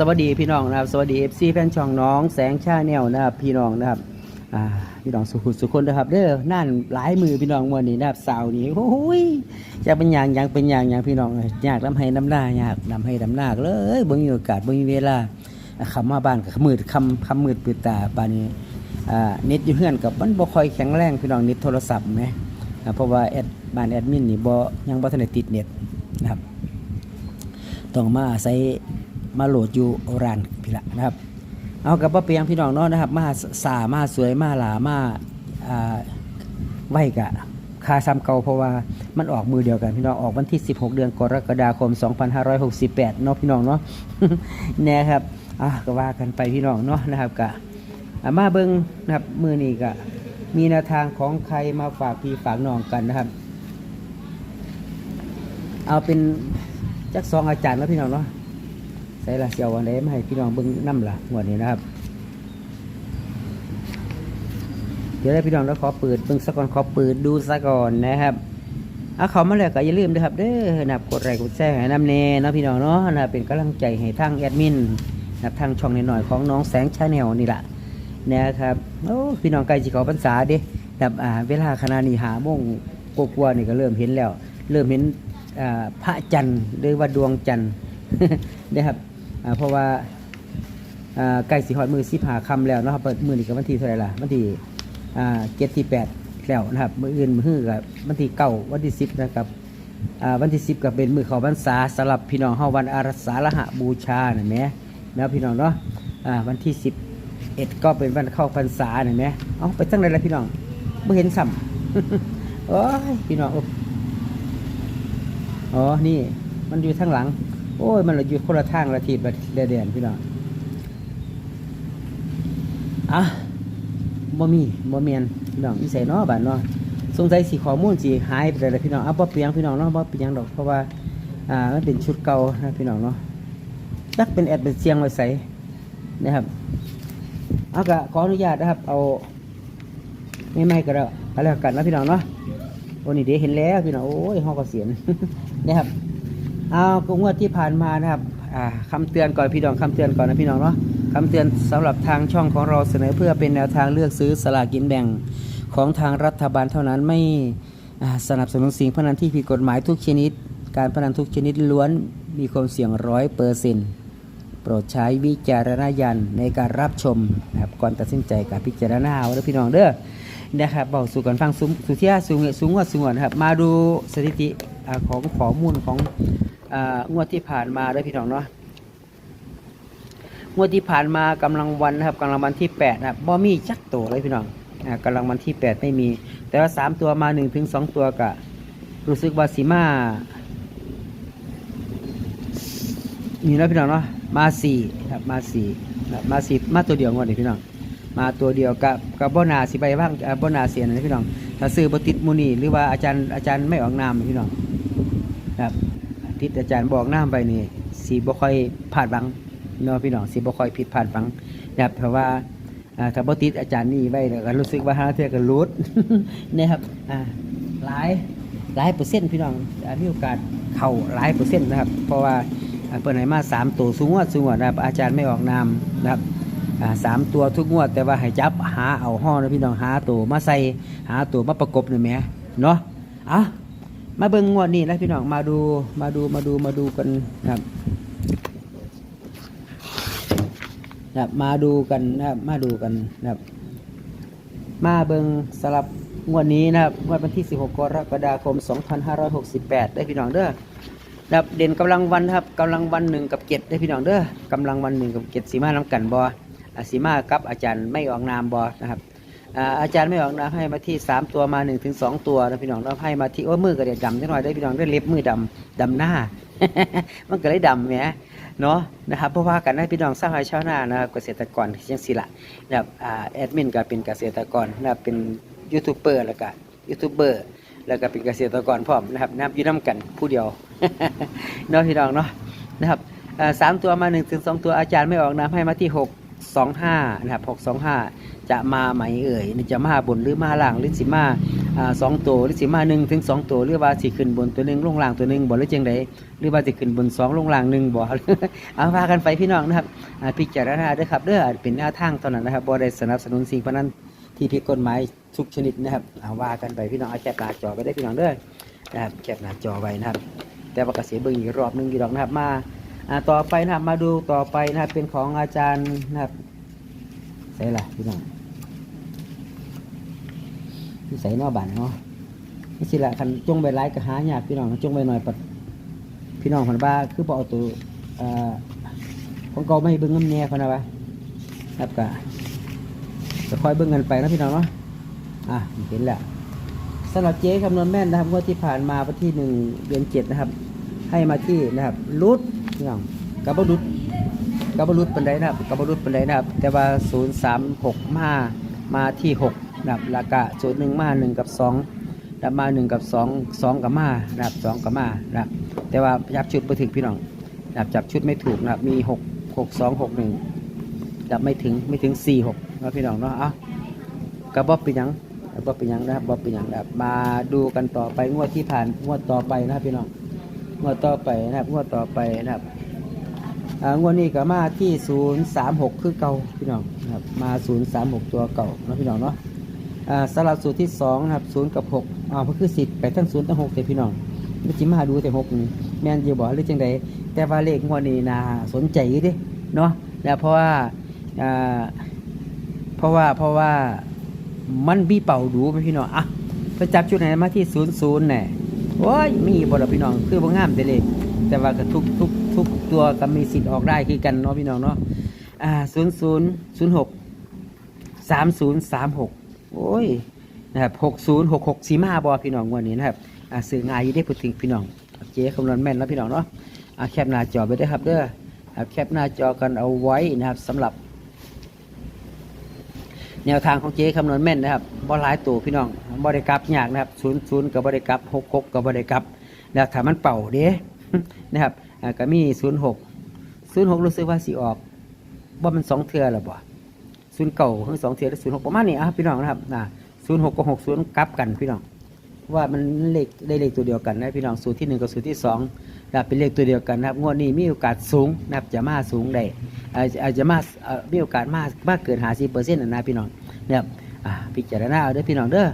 สวัสดีพี่น้องนะครับสวัสดีเอฟซีแฟนช่องน้องแสงชาแนลนะครับพี่น้องนะครับอ่าพี่น้องสุขุสุขคนนะครับเด้อนั่นหลายมือพี่น้องวันนี้นะครับสาวนี้โอ้ยจะเป็นอย่างอย่างเป็นอย่างอย่างพี่น้องยอยากนำให้น้ำหน้าอยากนำให้น้ำหน้าเลยบ่มีโอกาสบ่มีเวลาอะคำมาบ้านกับมืดคำคำมืดปืดตาบ้านนี้อ่าเน็ตอยู่เฮือนกับมันบ่ค่อยแข็งแรงพี่น้องเน็ตโทรศัพท์ไหมเพราะว่าแอดบ้านแอดมินนี่บ่ยังบ่ทันได้ติดเน็ตนะครับต้องมาอาศัย มาโหลดอยู่ร้านพี่ละนะครับ เอากับป้าเปียงพี่น้องเนาะนะครับ มาสามาสวยมาหลามาอ่าไหวกะคาซ้ำเก่าเพราะว่ามันออกมือเดียวกันพี่น้องออกวันที่ 16 เดือนกรกฎาคม 2568เนาะพี่น้องเนาะแน่ครับอะก็ว่ากันไปพี่น้องเนาะนะครับกะอะมาเบิ้งนะครับมือนี้กะมีแนวทางของใครมาฝากพี่ฝากน้องกันนะครับ เอาเป็นจักสองอาจารย์แล้วพี่น้องเนาะ ใส่ละเสียววันไหนมาให้พี่น้องเบิ้งน้ำละงวดนี้นะครับ เดี๋ยวได้พี่น้องแล้วขอเปิดเบิ้งสักก่อนขอเปิดดูสักก่อนนะครับเอาเขามาแล้วก็อย่าลืมนะครับเด้อนับกดไลค์กดแชร์ให้น้ำเนเนะพี่น้องเนาะนะเป็นกำลังใจให้ทางแอดมินนะครับทางช่องหน่อยๆของน้องแสงชาแนลนี่แหละนะครับโอ้พี่น้องใกลจะเขาพรรษาเด้นะครับอ่าเวลาขณะนี้หาโมงกว่าๆนี่ก็เริ่มเห็นแล้ว เริ่มเห็นพระจันทร์หรือว่าดวงจันทร์นะครับ อ่าเพราะว่าอ่าใกล้สิฮอดมือสิบหาคำแล้วนะครับเปิดมือนี่ก็วันที่เท่าไหร่ล่ะวันที่อ่าเจ็ดที่แปดแล้วนะครับมืออื่นมือฮือกับวันที่เก้าวันที่สิบนะครับอ่าวันที่สิบก็เป็นมือเขาพรรษาสำหรับพี่น้องเฮาวันอารัสาฬหะบูชาเห็นไหมนะพี่น้องเนาะอ่าวันที่สิบเอ็ดก็เป็นวันเข้าพรรษาเห็นไหมเอาไปตั้งไหนละพี่น้องไม่เห็นซ้ำโอ้ยพี่น้องอ๋อนี่มันอยู่ทางหลัง โอ้ย มันอยู่คนละทางละทีละเดียนพี่น้องอะบ่มีบ่เมียนพี่น้องอีใส่เนาะบ้านเนาะสงสัยสีข้อมูลสีหายไปเลยพี่น้องอะบ่เปียงพี่น้องเนาะบ่เปียงดอกเพราะว่าอ่ามันเป็นชุดเก่านะพี่น้องเนาะจักเป็นแอดเป็นเสียงไว้ใส่นะครับเอากะขออนุญาตนะครับ เอาไม่ไม่ก็แล้วอาแล้วกันนะพี่น้องเนาะโอ้นี่เดี๋ยวเห็นแล้วพี่น้องโอ้ยห้องก็เสียนนะครับ เอาก็งวดที่ผ่านมานะครับอ่าคำเตือนก่อนพี่น้องคำเตือนก่อนนะพี่น้องเนาะคำเตือนสำหรับทางช่องของเราเสนอเพื่อเป็นแนวทางเลือกซื้อสลากกินแบ่งของทางรัฐบาลเท่านั้นไม่สนับสนุนสิ่งพนันที่ผิดกฎหมายทุกชนิด การพนันทุกชนิดล้วนมีความเสี่ยงร้อยเปอร์เซ็นต์โปรดใช้วิจารณญาณในการรับชมนะครับก่อนตัดสินใจการพิจารณาเอาเด้อพี่น้องเด้อนะครับบอกสู่กันฟังสูงสุเทียสูงสูงกว่าสูงว่านะครับมาดูสถิติของข้อมูลของ งวดที่ผ่านมาด้วยพี่น้องเนาะงวดที่ผ่านมากำลังวันนะครับกำลังวันที่แปดนะครับบ่มีจักตัวเลยพี่น้องอ่ากำลังวันที่แปดไม่มี แต่ว่าสามตัวมาหนึ่งถึงสองตัวกะรู้สึกว่าสีมานี่นะพี่น้องเนาะมาสี่ครับมาสี่นะครับมาสีมาตัวเดียวงวดนี้พี่น้องมาตัวเดียวกับกับบ่นาสิไปบ้างบ่นาเสียนะพี่น้องถ้าซื้อบติดมูนี่หรือว่าอาจารย์อาจารย์ไม่ออกนามพี่น้องครับ ติดอาจารย์บอกนาไปนี่สิบ่ค่อยพลาดหวังเนาะพี่น้องสิบ่ค่อยผิดพลาดหวังนะครับเพราะว่าถ้าบ่ติดอาจารย์นี่ไว้ก็รู้สึกว่าหาเทื่อก็หลุดนะครับหลายหลายเปอร์เซ็นต์พี่น้องมีโอกาสเข้าหลายเปอร์เซ็นต์นะครับ เพราะว่าเปิดไหนมาสามตัวสูงว่าสูงว่านะครับอาจารย์ไม่ออกนามนะครับสามตัวทุกงวด แต่ว่าให้จับหาเอาห้อนะพี่น้องหาตัวมาใส่หาตัวมาประกบหน่อยไหมเนาะอะ มาเบิ่งงวดนี้นะพี่น้องมาดูมาดูมาดูมาดูกันครับครับมาดูกันนะครับมาดูกันนะครับ มาเบิ่งสลับงวดนี้นะครับงวดวันที่ 16 กรกฎาคม 2568 ได้พี่น้องเด้อนะครับเด่นกำลังวันนะครับกำลังวันหนึ่งกับเจ็ดได้พี่น้องเด้อกำลังวันหนึ่งกับเจ็ดสีมาน้ำกันบอสีมากับอาจารย์ไม่ออกนามบอนะครับ อาจารย์ไม่ออกนามให้มาที่สามตัวมาหนึ่งถึงสองตัวนะพี่น้องเราให้มาที่โอ้มือก็เดียดดำนิดหน่อยได้พี่น้องได้เล็บมือดำดำหน้า มันก็เลยดำแหมเนาะนะครับเพราะว่ากันให้พี่น้องสร้างรายชาวนานะครับเกษตรกรที่จังสิละนะครับแอดมินก็เป็นเกษตรกรนะครับเป็นยูทูบเบอร์แล้วก็ยูทูบเบอร์แล้วก็เป็นเกษตรกรพร้อมนะครับนับยู่นํกันผู้เดียวเนาะพี่น้องเนาะนะครับสามตัวมาหนึ่งถึงสองตัวอาจารย์ไม่ออกนะให้มาที่หก สองห้านะครับหกสองห้าจะมาไหมเอ่ยจะมาบนหรือมาล่างหรือสิมาอ่าสองตัวหรือสิมาหนึ่งถึงสองตัวหรือว่าสิขึ้นบนตัวหนึ่งลงล่างตัวหนึ่งบ่หรือจังไดหรือว่าสิขึ้นบนสองลงล่างหนึ่งบ่เอาพากันไปพี่น้องนะครับอ่าพิจารณาด้วยครับเด้อเป็นแนวทางเท่านั้นนะครับบ่ได้สนับสนุนสิ่งพนันที่ผิดกฎหมายทุกชนิดนะครับเอาว่ากันไปพี่น้องเอาแคปหน้าจอไปได้พี่น้องเด้อนะครับแคปหน้าจอไว้นะครับ แต่ว่ากเสียเบิ่งอีกรอบหนึงอีกดอกนะครับมา ต่อไปนะครับมาดูต่อไปนะครับเป็นของอาจารย์นะครับใส่ละพี่น้องที่ใส่นอบ้านเนาะนี่สิละคันจงใบไร้ก็หายากพี่น้องจงใบหน่อยปัดพี่น้องคนบ้าคือบอกเอาตัวอ่าของเก่าไม่เบิ่งน้ำแน่คนนะวะครับก็จะคอยเบิ่งกันไปนะพี่น้องเนาะอะเห็นแล้วสำหรับเจ๊คำนวณแม่นนะครับงวดที่ผ่านมาวันที่หนึ่งเดือนเจ็ดนะครับ ให้มาที่นะครับรุด พี่น้องกับบรุดกับบรุดเป็นไรนะครับกับบรุดเป็นไรนะครับ แต่ว่าศูนย์สามหกมามาที่หกนะครับราคาศูนย์หนึ่งมาหนึ่งกับสองดับมาหนึ่งกับสองสองกับมานะครับสองกับมานะครับแต่ว่าจับชุดไปถึงพี่น้องนะครับจับชุดไม่ถูกนะครับมีหกหกสองหกหนึ่งดับไม่ถึงไม่ถึงสี่หกนะพี่น้องเนาะเอากระบอกเป็นยังแล้วก็เป็นยังนะครับบ่เป็นยังนะครับมาดูกันต่อไปงวดที่ผ่านงวดต่อไปนะครับพี่น้อง งวดต่อไปนะครับงวดต่อไปนะครับอ่างวดนี้ก็มาที่ศูนย์สามหกคือเก่าพี่น้องนะครับมาศูนย์สามหกตัวเก่านะพี่น้องเนาะอ่าสลับสูตรที่สองนะครับศูนย์กับหกอ่าก็คือสิบไปทั้งศูนย์ทั้งหกแต่พี่น้องไม่จิมาดูแต่หกนี่แม่นอยูบอกหรือจังใดแต่ว่าเลขงวดนี้นาสนใจดิเนาะนะเพราะว่าอ่าเพราะว่าเพราะว่ามันบีเป่าดูไหมพี่น้องอะไปจับชุดไหนมาที่ศูนย์ศูนย์แน่ โอ้ยมีบ่ละพี่น้องคือบ่งามแต่เลย แต่ว่าก็ทุกทุกทุกตัวก็มีสิทธิ์ออกได้คือกันเนาะพี่น้องเนาะอ่าศูนย์ศูนย์ศูนย์หกสามศูนย์สามหกโอ้ยนะครับหกศูนย์หกหกสี่ห้าบอพี่น้องวันนี้นะครับอ่าสื่องานยี่ได้พูดถึงพี่น้องเจ๊คำนวณแม่นแล้วพี่น้องเนาะอ่าแคปหน้าจอไปได้ครับเด้อแคปหน้าจอกันเอาไว้นะครับสำหรับ แนวทางของเจ๊คำนวณแม่นนะครับบ่หลายตัวพี่น้องบริกรับยากนะครับศูนย์ศูนย์กับบริกรับหกหกกับบริกรับแล้วถ้ามันเป่าเด้นะครับอ่าก็มีศูนย์หกศูนย์หกรู้สึกว่าสีออกว่ามันสองเทือหรือเปล่าศูนย์เก่าคือสองเทือแล้วศูนย์หกประมาณนี้อะพี่น้องนะครับนะศูนย์หกกับหกศูนย์กลับกันพี่น้องว่ามันเลขได้เลขตัวเดียวกันนะพี่น้องสูตรที่หนึ่งกับสูตรที่สองนะครับเป็นเลขตัวเดียวกันนะครับงวดนี้มีโอกาสสูงนะครับจะมาสูงได้อาจจะมามีโอกาสมากมากเกินหาสิเปอร์เซ็นต์นะพี่น้องนะครับอ่าพิจารณาเอาเด้อพี่น้องเด้อ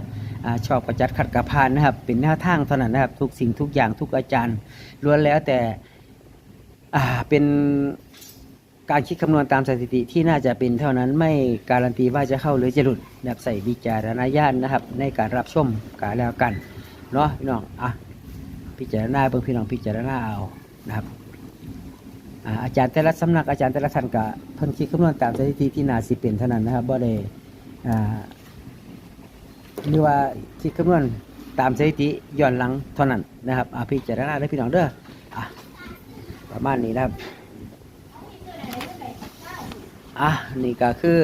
อชอบประจัดขัดกับพานนะครับ เป็นแนวทางเท่านั้นนะครับ ทุกสิ่งทุกอย่างทุกอาจารย์ล้วนแล้วแต่เป็นการคิดคำนวณตามสถิติที่น่าจะเป็นเท่านั้นไม่การันตีว่าจะเข้าหรือจะหลุดนะครับใส่วิจารณญาณนะครับ ในการรับชมการแล้วกันเนาะพี่น้องอะ พิจารณาเบิ่งพี่น้องพิจารณาเอานะครับอ่าอาจารย์แต่ละสำนักอาจารย์แต่ละท่านก็เพิ่นคิดคำนวณตามสถิติที่นาสิเป็นเท่านั้นนะครับบ่ได้อ่าหรือว่าคิดคำนวณตามสถิติย้อนหลังเท่านั้นนะครับอ่าพิจารณาได้พี่น้องเด้ออะประมาณนี้นะครับอะนี่ก็คือ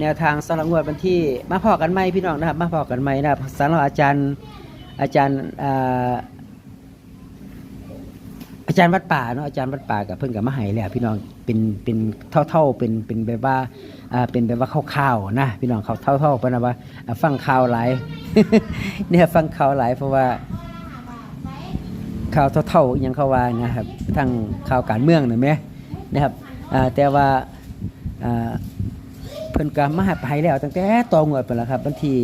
แนวทางสำหรับงวดวันที่มาพอกันไหมพี่น้องนะครับมาพอกันไหมนะครับสำหรับอาจารย์อาจารย์อ่า อาจารย์วัดป่าเนาะอาจารย์วัดป่ากับเพิ่นกับมาให้แล้วพี่น้องเป็นเป็นเท่าๆเป็นเป็นแบบว่าอ่าเป็นแบบว่าข้าวๆนะพี่น้องเขาเท่าๆเพราะนะว่าฟังข่าวหลายเนี่ยฟังข่าวหลายเพราะว่าข่าวเท่าๆยังเขาว่านะครับทั้งข่าวการเมืองน่ะแหมนะครับอ่าแต่ว่าอ่าเพิ่นก็มาให้แล้วตั้งแต่ต่องวดไปแล้วครับวันที่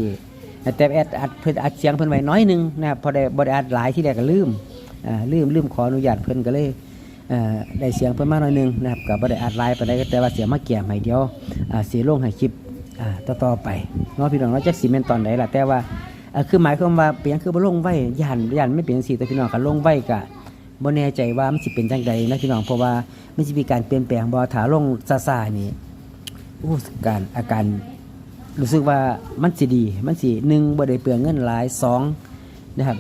แต่แอดอัดเพิ่นอัดเสียงเพิ่นไว้น้อยนึงนะครับพอได้บ่ได้อัดหลายที่แรกก็ลืม ลืมลืมขออนุญาตเพิ่นก็เลยได้เสียงเพิ่นมากหน่อยนึงนะครับก็บ่ได้อัดหลายปานใดแต่ว่าเสียงมาแก้มให้เดียวอ่าสิลงให้คลิปอ่าต่อไปเนาะพี่น้องเนาะจักสิแม่นตอนใดล่ะแต่ว่าคือหมายความว่าเปลี่ยนคือบ่ลงไว้ย่านย่านไม่เป็นจังซี่แต่พี่น้องก็ลงไว้ก็บ่แน่ใจว่ามันสิเป็นจังใดนะพี่น้องเพราะว่ามันสิมีการเปลี่ยนแปลงบ่ถาลงซ่านี่อู้การอาการรู้สึกว่ามันสิดี มันสิหนึ่งบ่ได้เปลืองเงินหลายสองนะครับ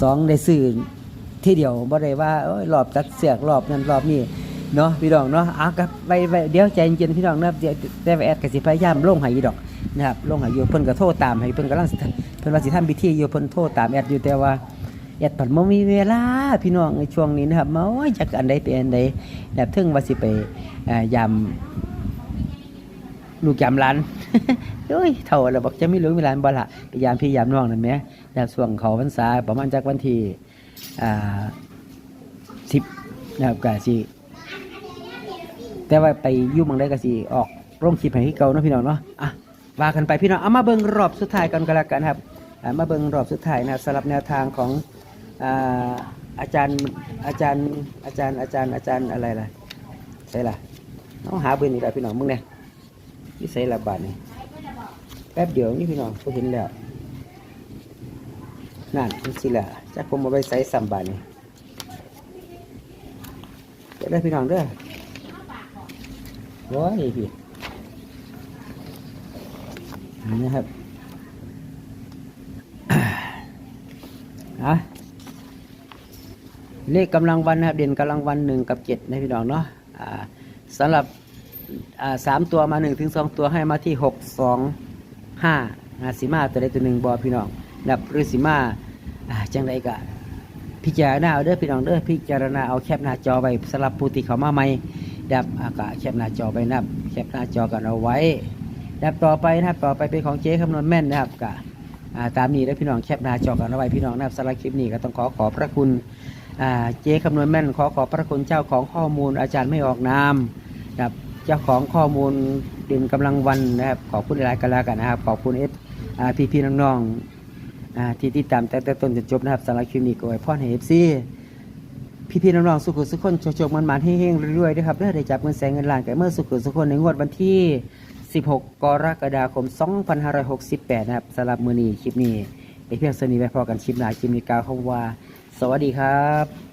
สองได้ซื้อ ที่เดียวบ่ได้ว่าโอ้ยรอบตัดเสือกรอบนั้นรอบนี้เนาะพี่น้องเนาะอะกับไปไปเดี๋ยวใจเย็นๆพี่น้องนะเดี๋ยวได้แอดก็สิพยายามลงให้อยู่ดอกนะครับลงให้อยู่เพิ่นก็โทรตามให้เพิ่นกำลังเพิ่นว่าสิทำพิธีอยู่เพิ่นโทรตามแอดอยู่แต่ว่าแอดเพิ่นบ่มีเวลาพี่น้องในช่วงนี้นะครับมาโอ้ยจักอันใดเป็นอันใดแบบถึงว่าสิไปยามลูกยามหลานโอ้ยเท่าแล้วบอกจะไม่รู้มีหลานบ่ล่ะไปยามพี่ยามน้องนั่นแหมแบบช่วงเขาพรรษาประมาณจากวันที่ อ่า10นะครับก็สิแต่ว่าไปยุ่มองได้ก็สิออกร่งคลิปให้คือเก่าเนาะพี่น้องเนาะอะว่ากันไปพี่น้องเอามาเบิ่งรอบสุดท้ายกันก็แล้วกันครับมาเบิ่งรอบสุดท้ายนะครับสำหรับแนวทางของอาจารย์อาจารย์อาจารย์อาจารย์อาจารย์อะไรล่ะใช่ล่ะเอาหาเบิ่งนี่แหละพี่น้องมึงเนี่ยนี่ใส่ละบาทนี่แป๊บเดียวนี่พี่น้องก็เห็นแล้วนั่นนี่สิแหละ จักผมเอาไปใส่สัมบาทนี่เดี๋ยวได้พี่น้องเด้อโอ้ยพี่นี่นะครับอะเลขกำลังวันนะครับ เด่นกำลังวันหนึ่งกับเจ็ดนะพี่น้องเนาะอ่าสำหรับสามตัวมาหนึ่งถึงสองตัวให้มาที่หกสองห้าสีมาตัวใดตัวหนึ่งบอพี่น้องนับหรือสีมา จังไรกะพิจารณาเอาเด้อพี่น้องเด้อพิจารณาเอาแคปหน้าจอไปสำหรับผู้ที่เขามาใหม่ดับอากาศแคปหน้าจอไปนะครับแคปหน้าจอกันเอาไว้ดับต่อไปนะครับต่อไปเป็นของเจ๊คำนวณแม่นนะครับกะตามนี้แล้วพี่น้องแคปหน้าจอกันเอาไว้พี่น้องนะครับสำหรับคลิปนี้ก็ต้องขอขอบพระคุณเจ๊คำนวณแม่นขอขอบพระคุณเจ้าของข้อมูลอาจารย์ไม่ออกนามนะครับเจ้าของข้อมูลเด่นกำลังวันนะครับขอบคุณหลายกันแล้วกันนะครับขอบคุณเอสพี่พี่น้องๆ ที่ติดตามแต่แต่ต้นจนจบนะครับสำหรับคลิปนี้ก็ไว้พ่อให้เอฟซีพี่ๆน้องๆสุขุสุขคนโชคๆมันๆเฮงๆรวยๆด้วยครับเด้อได้จับเงินแสนเงินล้านกันเมื่อสุขุสุขคนในงวดวันที่ 16 กรกฎาคม 2568 นะครับสำหรับมือนี้คลิปนี้ไปเพียงสนีไปพอกันคลิปหน้าคลิปนี้กล่าวคำว่า สวัสดีครับ